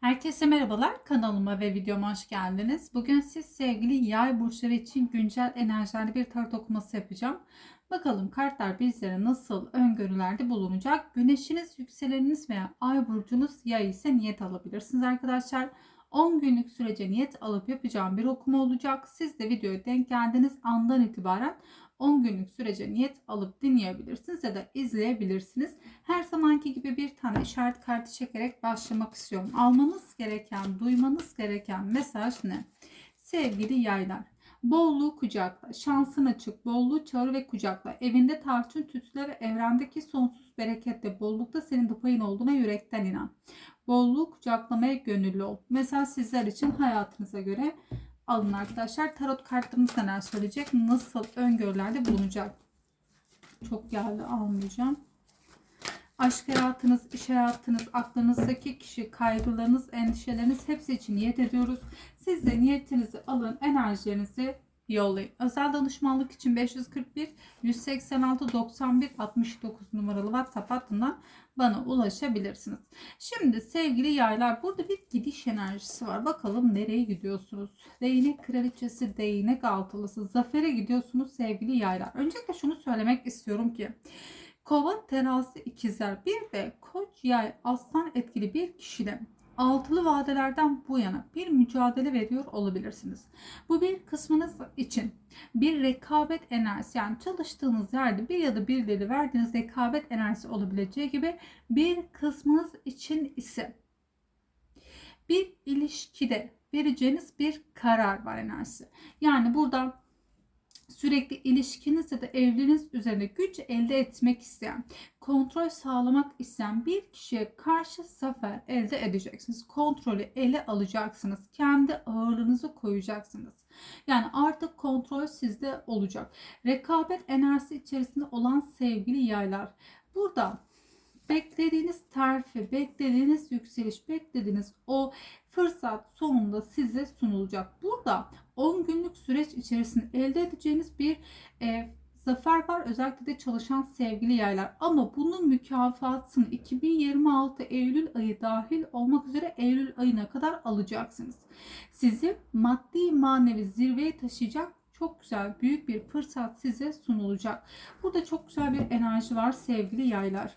Herkese merhabalar. Kanalıma ve videoma hoş geldiniz. Bugün siz sevgili yay burçları için güncel enerjilerle bir tarot okuması yapacağım. Bakalım kartlar bizlere nasıl öngörülerde bulunacak. Güneşiniz, yükseleniniz veya ay burcunuz yay ise niyet alabilirsiniz arkadaşlar. 10 günlük sürece niyet alıp yapacağım bir okuma olacak. Siz de videoya denk geldiğiniz andan itibaren 10 günlük sürece niyet alıp dinleyebilirsiniz ya da izleyebilirsiniz. Her zamanki gibi bir tane işaret kartı çekerek başlamak istiyorum. Almanız gereken, duymanız gereken mesaj ne? Sevgili yaylar. Bolluğu kucakla, şansın açık, bolluğu çağır ve kucakla. Evinde tarçın tütsüle ve evrendeki sonsuz berekette, bollukta senin de payın olduğuna yürekten inan. Bolluğu kucaklamaya gönüllü ol. Mesela sizler için hayatınıza göre alın arkadaşlar. Tarot kartlarımız neler söyleyecek? Nasıl öngörülerde bulunacak? Çok geldi almayacağım. Aşk hayatınız, iş hayatınız, aklınızdaki kişi, kaygılarınız, endişeleriniz hepsi için niyet ediyoruz. Siz de niyetinizi alın, enerjilerinizi yollayın. Özel danışmanlık için 541 186 91 69 numaralı WhatsApp hattından bana ulaşabilirsiniz. Şimdi sevgili yaylar burada bir gidiş enerjisi var. Bakalım nereye gidiyorsunuz? Değnek kraliçesi, değnek altılısı, zafere gidiyorsunuz sevgili yaylar. Öncelikle şunu söylemek istiyorum ki Kova, terazi, ikizler bir de koç, yay, aslan etkili bir kişide altılı vadelerden bu yana bir mücadele veriyor olabilirsiniz. Bu bir kısmınız için bir rekabet enerjisi yani çalıştığınız yerde bir ya da birileri verdiğiniz rekabet enerjisi olabileceği gibi bir kısmınız için ise bir ilişkide vereceğiniz bir karar var enerjisi. Yani burada sürekli ilişkiniz ya da evliliğiniz üzerine güç elde etmek isteyen, kontrol sağlamak isteyen bir kişiye karşı zafer elde edeceksiniz. Kontrolü ele alacaksınız. Kendi ağırlığınızı koyacaksınız. Yani artık kontrol sizde olacak. Rekabet enerjisi içerisinde olan sevgili yaylar. Burada beklediğiniz terfi, beklediğiniz yükseliş, beklediğiniz o fırsat sonunda size sunulacak. Burada 10 günlük süreç içerisinde elde edeceğiniz bir e, zafer var. Özellikle de çalışan sevgili yaylar. Ama bunun mükafatını 2026 Eylül ayı dahil olmak üzere Eylül ayına kadar alacaksınız. Sizi maddi manevi zirveye taşıyacak çok güzel büyük bir fırsat size sunulacak. Burada çok güzel bir enerji var sevgili yaylar.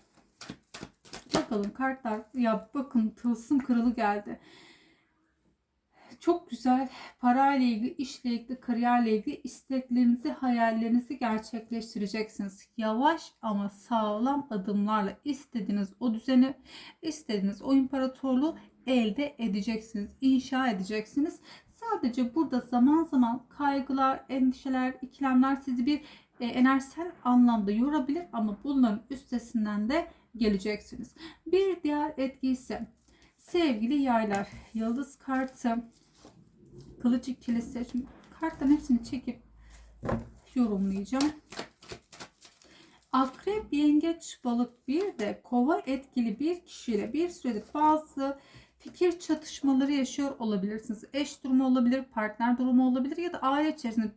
Bakalım kartlar ya bakın tılsım kralı geldi. Çok güzel parayla ilgili, işle ilgili, kariyerle ilgili isteklerinizi, hayallerinizi gerçekleştireceksiniz. Yavaş ama sağlam adımlarla istediğiniz o düzeni, istediğiniz o imparatorluğu elde edeceksiniz, inşa edeceksiniz. Sadece burada zaman zaman kaygılar, endişeler, ikilemler sizi bir e, enerjisel anlamda yorabilir ama bunların üstesinden de geleceksiniz. Bir diğer etki ise sevgili yaylar, yıldız kartı, kılıç ikilisi. Şimdi karttan hepsini çekip yorumlayacağım. Akrep, yengeç, balık bir de kova etkili bir kişiyle bir süredir bazı fikir çatışmaları yaşıyor olabilirsiniz. Eş durumu olabilir, partner durumu olabilir ya da aile içerisinde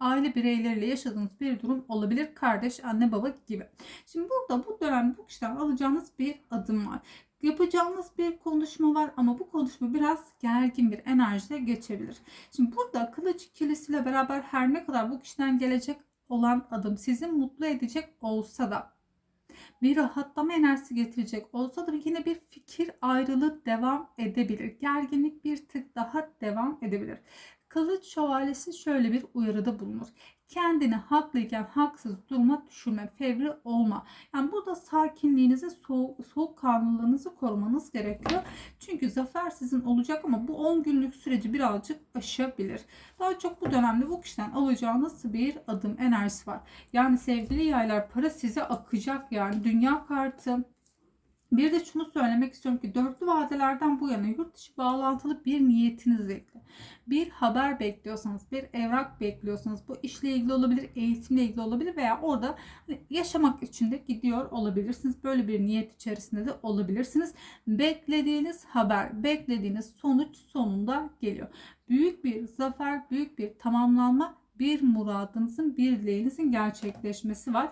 aile bireyleriyle yaşadığınız bir durum olabilir. Kardeş, anne, baba gibi. Şimdi burada bu dönem bu kişiden alacağınız bir adım var. Yapacağınız bir konuşma var ama bu konuşma biraz gergin bir enerjide geçebilir. Şimdi burada kılıç ikilisiyle beraber her ne kadar bu kişiden gelecek olan adım sizi mutlu edecek olsa da bir rahatlama enerjisi getirecek olsa da yine bir fikir ayrılığı devam edebilir. Gerginlik bir tık daha devam edebilir. Kılıç şövalyesi şöyle bir uyarıda bulunur. Kendini haklıyken haksız duruma düşürme, fevri olma. Yani burada sakinliğinizi, soğuk, soğukkanlılığınızı korumanız gerekiyor. Çünkü zafer sizin olacak ama bu 10 günlük süreci birazcık aşabilir. Daha çok bu dönemde bu kişiden alacağınız bir adım enerjisi var. Yani sevgili yaylar para size akacak yani dünya kartı bir de şunu söylemek istiyorum ki dörtlü vadelerden bu yana yurt dışı bağlantılı bir niyetiniz ekli. Bir haber bekliyorsanız, bir evrak bekliyorsanız bu işle ilgili olabilir, eğitimle ilgili olabilir veya orada hani yaşamak için de gidiyor olabilirsiniz. Böyle bir niyet içerisinde de olabilirsiniz. Beklediğiniz haber, beklediğiniz sonuç sonunda geliyor. Büyük bir zafer, büyük bir tamamlanma, bir muradınızın, bir dileğinizin gerçekleşmesi var.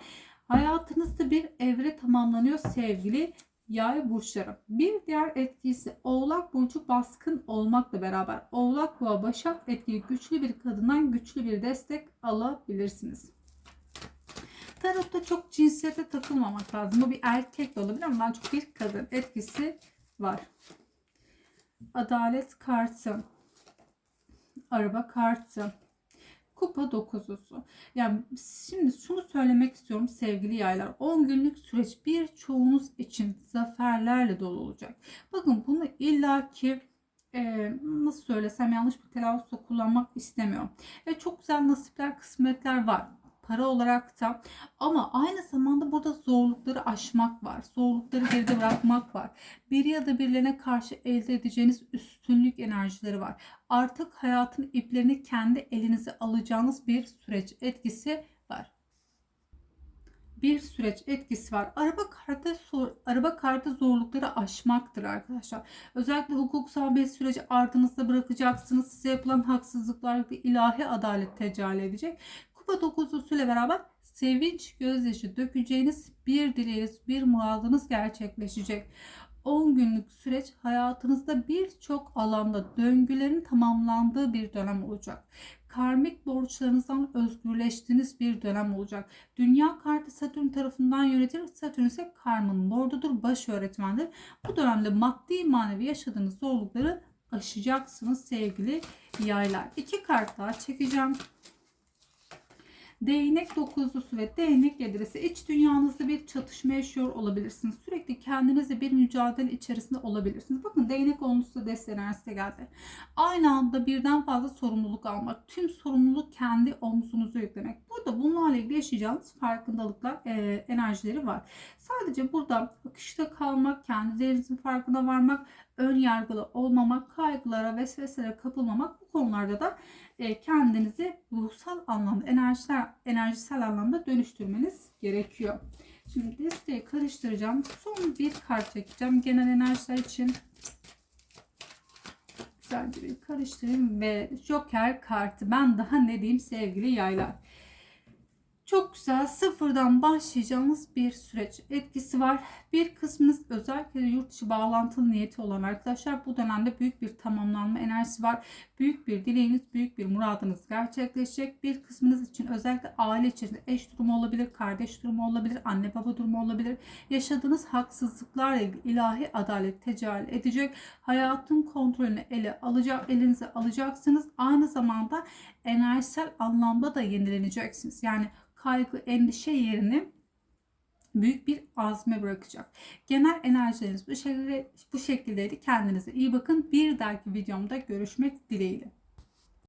Hayatınızda bir evre tamamlanıyor sevgili Yay burçları. Bir diğer etkisi Oğlak burcu baskın olmakla beraber Oğlak ve Başak etkili güçlü bir kadından güçlü bir destek alabilirsiniz. Tarotta çok cinsiyete takılmamak lazım. Bu bir erkek de olabilir ama daha çok bir kadın etkisi var. Adalet kartı. Araba kartı. Kupa dokuzusu. Yani şimdi şunu söylemek istiyorum sevgili yaylar. 10 günlük süreç birçoğunuz için zaferlerle dolu olacak. Bakın bunu illaki e, nasıl söylesem yanlış bir telaffuzla kullanmak istemiyorum. Ve çok güzel nasipler, kısmetler var para olarak da ama aynı zamanda burada zorlukları aşmak var. Zorlukları geride bırakmak var. Bir ya da birilerine karşı elde edeceğiniz üstünlük enerjileri var. Artık hayatın iplerini kendi elinize alacağınız bir süreç etkisi var. Bir süreç etkisi var. Araba kartı araba kartı zorlukları aşmaktır arkadaşlar. Özellikle hukuksal bir süreci ardınızda bırakacaksınız. Size yapılan haksızlıklar ilahi adalet tecelli edecek. Kupa dokuzusu ile beraber sevinç gözyaşı dökeceğiniz bir dileğiniz, bir muradınız gerçekleşecek. 10 günlük süreç hayatınızda birçok alanda döngülerin tamamlandığı bir dönem olacak. Karmik borçlarınızdan özgürleştiğiniz bir dönem olacak. Dünya kartı Satürn tarafından yönetilir. Satürn ise karmanın lordudur, baş öğretmendir. Bu dönemde maddi manevi yaşadığınız zorlukları aşacaksınız sevgili yaylar. İki kart daha çekeceğim. Değnek dokuzlusu ve değnek yedilisi iç dünyanızda bir çatışma yaşıyor olabilirsiniz. Sürekli kendinizle bir mücadele içerisinde olabilirsiniz. Bakın değnek onlusu da destener size geldi. Aynı anda birden fazla sorumluluk almak. Tüm sorumluluk kendi omzunuza yüklemek. Burada bunlarla ilgili yaşayacağınız farkındalıklar, e, enerjileri var. Sadece burada akışta kalmak, kendi değerinizin farkına varmak, ön yargılı olmamak, kaygılara, vesveselere kapılmamak bu konularda da e, kendinizi ruhsal anlamda, enerjiler, enerjisel anlamda dönüştürmeniz gerekiyor. Şimdi desteği karıştıracağım. Son bir kart çekeceğim. Genel enerjiler için güzelce bir karıştırayım ve Joker kartı. Ben daha ne diyeyim sevgili yaylar. Çok güzel sıfırdan başlayacağımız bir süreç etkisi var. Bir kısmınız özellikle yurt dışı bağlantılı niyeti olan arkadaşlar bu dönemde büyük bir tamamlanma enerjisi var. Büyük bir dileğiniz, büyük bir muradınız gerçekleşecek. Bir kısmınız için özellikle aile içerisinde eş durumu olabilir, kardeş durumu olabilir, anne baba durumu olabilir. Yaşadığınız haksızlıklarla ilgili ilahi adalet tecelli edecek. Hayatın kontrolünü ele alacak, elinize alacaksınız. Aynı zamanda enerjisel anlamda da yenileneceksiniz. Yani kaygı, endişe yerini büyük bir azme bırakacak. Genel enerjileriniz bu şekilde bu şekildeydi. Kendinize iyi bakın. Bir dahaki videomda görüşmek dileğiyle.